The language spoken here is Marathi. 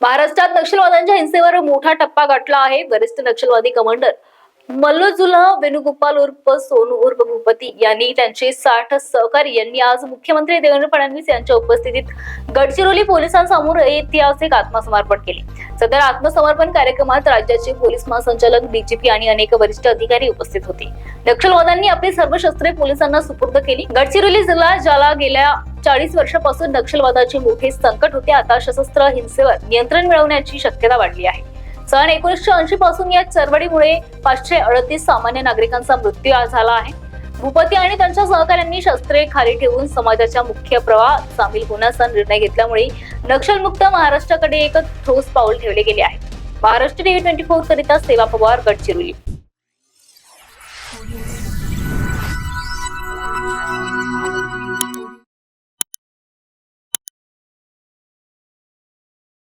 महाराष्ट्रात नक्षलवाद्यांच्या हिंसेवर मोठा टप्पा गाठला आहे. वरिष्ठ नक्षलवादी कमांडर मल्लोजुल्ला वेणुगोपाल उर्फ सोनू उर्फ भूपती यांनी त्यांचे साठ सहकारी यांनी आज मुख्यमंत्री देवेंद्र फडणवीस यांच्या उपस्थितीत गडचिरोली पोलिसांसमोर ऐतिहासिक आत्मसमर्पण केले. सदर आत्मसमर्पण कार्यक्रमात राज्याचे पोलीस महासंचालक डीजीपी आणि अनेक वरिष्ठ अधिकारी उपस्थित होते. नक्षलवाद्यांनी आपली सर्व शस्त्रे पोलिसांना सुपूर्द केली. गडचिरोली जिल्हा ज्याला गेल्या चाळीस वर्षापासून नक्षलवादाचे मोठे संकट होते आता सशस्त्र हिंसेवर नियंत्रण मिळवण्याची शक्यता वाढली आहे. सन एकोणीसशे ऐंशी पासून या चळवळीमुळे पाचशे अडतीस सामान्य नागरिकांचा मृत्यू झाला आहे. भूपती आणि त्यांच्या सहकाऱ्यांनी शस्त्रे खाली ठेवून समाजाच्या मुख्य प्रवाहात सामील होण्याचा निर्णय घेतल्यामुळे नक्षलमुक्त महाराष्ट्राकडे एक ठोस पाऊल ठेवले गेले आहे. महाराष्ट्र टीव्ही ट्वेंटी फोर करिता सेवा पवार गडचिरोली.